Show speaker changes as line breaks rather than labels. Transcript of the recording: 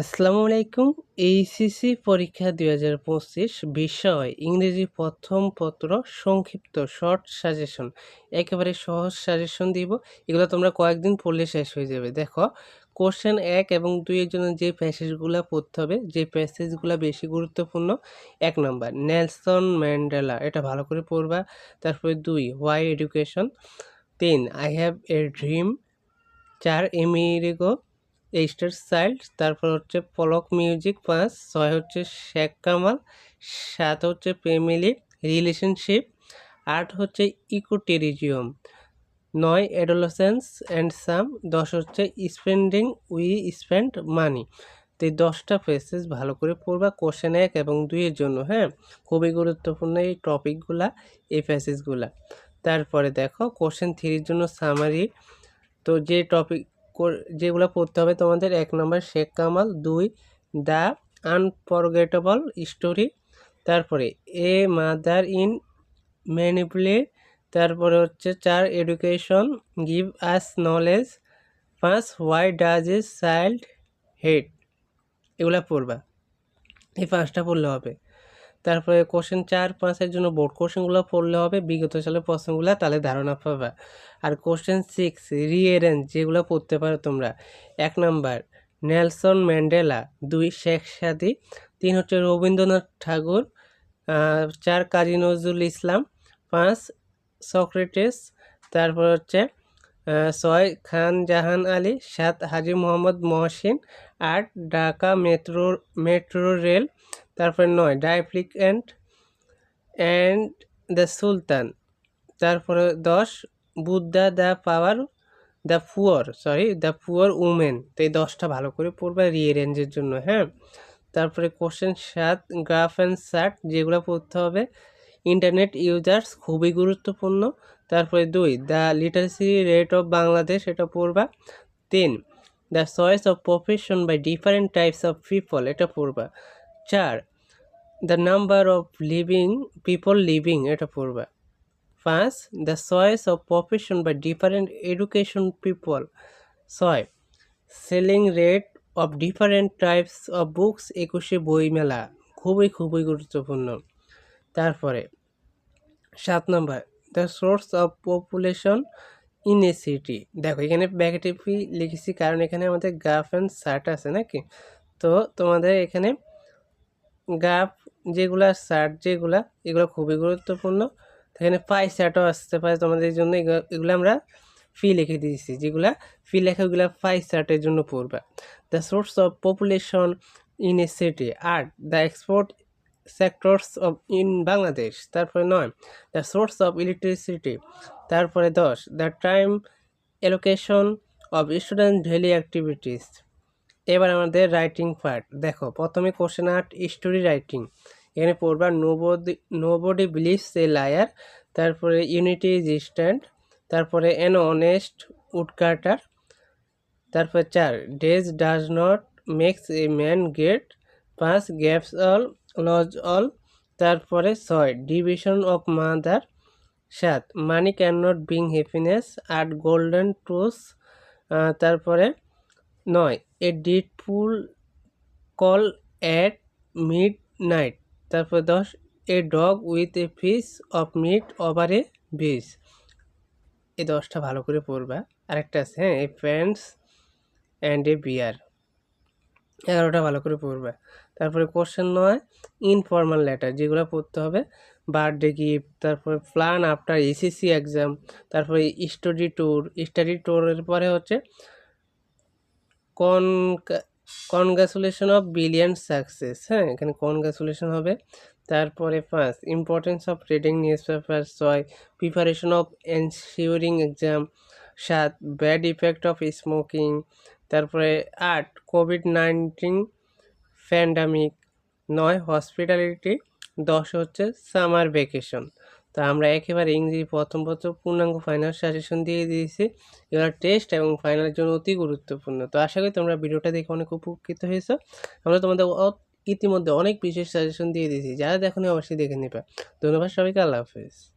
আসসালামু আলাইকুম। এইচএসসি পরীক্ষা দুই হাজার পঁচিশ বিষয়, ইংরেজি প্রথম পত্র, সংক্ষিপ্ত শর্ট সাজেশন একেবারে সহজ সাজেশন দিব। এগুলো তোমরা কয়েকদিন পড়লে শেষ হয়ে যাবে। দেখো কোশ্চেন এক এবং দুইয়ের জন্য যে প্যাসেজগুলো পড়তে হবে, যে প্যাসেজগুলো বেশি গুরুত্বপূর্ণ, এক নম্বর, নেলসন ম্যান্ডেলা, এটা ভালো করে পড়বা। তারপরে দুই হোয়াই এডুকেশন তিন আই হ্যাভ এ ড্রিম চার এমিরিগো এইস্টার চাইল্ড তারপর হচ্ছে পলক মিউজিক পাঁচ ছয় হচ্ছে শেখ কামাল সাত হচ্ছে ফ্যামিলি রিলেশনশিপ আট হচ্ছে ইকোটেরিজিয়ম নয় অ্যাডোলসেন্স অ্যান্ড সাম দশ হচ্ছে স্পেন্ডিং উই স্পেন্ড মানি তো এই দশটা প্যাসেজ ভালো করে পড়বা কোশ্চেন এক এবং দুইয়ের জন্য হ্যাঁ? খুবই গুরুত্বপূর্ণ এই টপিকগুলা এই প্যাসেজগুলা তারপরে দেখো কোশ্চেন থ্রির জন্য সামারি তো যে টপিক যেগুলো পড়তে হবে তোমাদের, এক নম্বর শেখ কামাল, দুই দ্য আনফরগেটেবল স্টোরি, তারপরে এ মাদার ইন ম্যানিপুলে, তারপরে হচ্ছে চার এডুকেশন, গিভ আস নলেজ, পাঁচ why does a child head, এগুলো পড়বা। এই পাঁচটা পড়লে হবে। তারপরে কোশ্চেন চার পাঁচের জন্য বোর্ড কোশ্চেনগুলো পড়লে হবে, বিগত সালের প্রশ্নগুলো তাহলে ধারণা পাবা। আর কোশ্চেন সিক্স রিএরেঞ্জ যেগুলো পড়তে পারো তোমরা। এক নাম্বার নেলসন ম্যান্ডেলা, দুই শেখ সাদি, তিন হচ্ছে রবীন্দ্রনাথ ঠাকুর চার কাজী নজরুল ইসলাম, পাঁচ সক্রেটিস, তারপর হচ্ছে ছয় খান জাহান আলী, সাত হাজি মোহাম্মদ মহসিন, আট ঢাকা মেট্রো মেট্রো রেল তারপরে নয় ডাইপ্লিকেন্ট অ্যান্ড অ্যান্ড দ্য সুলতান। তারপরে দশ, Buddha the power, the poor, sorry, the poor women. তো এই দশটা ভালো করে পড়বে রিএরেঞ্জের জন্য হ্যাঁ? তারপরে কোশ্চেন সাত, গ্রাফ অ্যান্ড সার্ট যেগুলো পড়তে হবে। ইন্টারনেট ইউজার্স খুবই গুরুত্বপূর্ণ। তারপরে দুই, the literacy rate of Bangladesh, এটা পড়বা। তিন, the choice of profession by different types of people, এটা পড়বা। চার the number of living people living এটা পড়বা। পাঁচ the choice of profession by different education people ছয় selling rate of different types of books একুশে বই মেলা খুবই খুবই গুরুত্বপূর্ণ। তারপরে, সাত নম্বর the source of population in a city দেখো, এখানে ব্যাকেটিভি লিখেছি, কারণ এখানে আমাদের গাফ অ্যান্ড শার্ট আছে নাকি? তো তোমাদের এখানে গাফ যেগুলা শার্ট যেগুলা, এগুলো খুবই গুরুত্বপূর্ণ। এখানে পাই শার্টও আসতে পারে তোমাদের জন্য। এগুলো আমরা ফি লিখে দিয়েছি, যেগুলা ফি লেখা, ওগুলা পাই শার্টের জন্য পড়বা। The source of population in a city art the export sectors of in Bangladesh তারপরে নয় দ্য সোর্স অফ ইলেকট্রিসিটি তারপরে দশ the time allocation of student daily activities এবার আমাদের রাইটিং পার্ট দেখো, প্রথমে কোশ্চেন আর্ট স্টোরি রাইটিং এখানে পড়বা nobody nobody believes a liar তারপরে ইউনিটি ইজ স্ট্যান্ড তারপরে এন অনেস্ট উডকাটার তারপরে চার days does not makes a man gate পাঁচ গ্যাপস অল লজ অল তারপরে ছয় ডিভিশন অফ মাদার সাত money can not bring happiness আট গোল্ডেন টুস তারপরে নয়, a deceitful call at midnight তারপর দশ, a dog with a piece of meat over a beach এই দশটা ভালো করে পড়বা। আরেকটা আছে হ্যাঁ এ প্যান্টস অ্যান্ড এ বিয়ার এগারোটা ভালো করে পড়বা। তারপরে কোশ্চেন নয় ইনফর্মাল লেটার যেগুলো পড়তে হবে বার্থডে গিফট তারপরে প্ল্যান আফটার এসিসি এক্সাম তারপরে স্টাডি ট্যুর স্টাডি ট্যুরের পরে হচ্ছে কন কনগ্রাচুলেশন অফ বিলিয়ন সাকসেস হ্যাঁ এখানে কনগ্রাচুলেশন হবে। তারপরে পাঁচ importance of reading newspaper ছয় প্রিপারেশন অফ এনশিওরিং এক্সাম সাত ব্যাড ইফেক্ট অফ স্মোকিং তারপরে আট কোভিড নাইন্টিন প্যান্ডামিক নয় হসপিটালিটি দশ হচ্ছে সামার ভ্যাকেশন তো আমরা একেবারে ইংরেজি প্রথম প্রথম পূর্ণাঙ্গ ফাইনাল সাজেশন দিয়ে দিয়েছি। এবার টেস্ট এবং ফাইনালের জন্য অতি গুরুত্বপূর্ণ। তো আশা করি তোমরা ভিডিওটা দেখে অনেক উপকৃত হয়েছো। আমরা তোমাদের ইতিমধ্যে অনেক বিশেষ সাজেশন দিয়ে দিয়েছি। যারা দেখো অবশ্যই দেখে নেবে। ধন্যবাদ সবাইকে, আল্লাহ হাফিজ।